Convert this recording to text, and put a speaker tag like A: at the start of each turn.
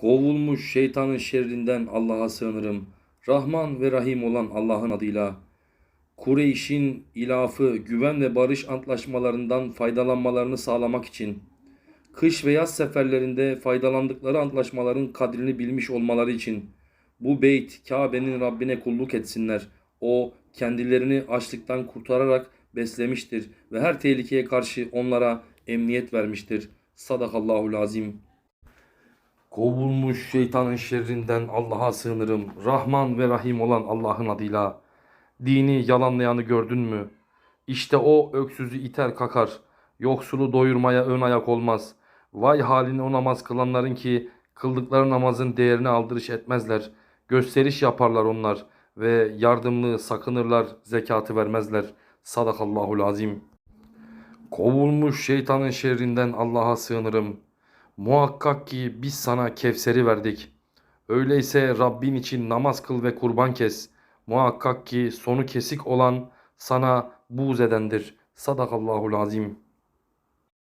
A: Kovulmuş şeytanın şerrinden Allah'a sığınırım. Rahman ve Rahim olan Allah'ın adıyla. Kureyş'in ilafı, güven ve barış antlaşmalarından faydalanmalarını sağlamak için, kış ve yaz seferlerinde faydalandıkları antlaşmaların kadrini bilmiş olmaları için, bu beyt Kabe'nin Rabbine kulluk etsinler. O kendilerini açlıktan kurtararak beslemiştir ve her tehlikeye karşı onlara emniyet vermiştir. Sadakallahul azim. Kovulmuş şeytanın şerrinden Allah'a sığınırım. Rahman ve Rahim olan Allah'ın adıyla. Dini yalanlayanı gördün mü? İşte o öksüzü iter kakar. Yoksulu doyurmaya ön ayak olmaz. Vay haline o namaz kılanların ki kıldıkları namazın değerini aldırış etmezler. Gösteriş yaparlar onlar ve yardımlı sakınırlar, zekatı vermezler. Sadakallahul azim. Kovulmuş şeytanın şerrinden Allah'a sığınırım. Muhakkak ki biz sana Kevser'i verdik. Öyleyse Rabbin için namaz kıl ve kurban kes. Muhakkak ki sonu kesik olan sana buğz edendir. Sadakallahul azim.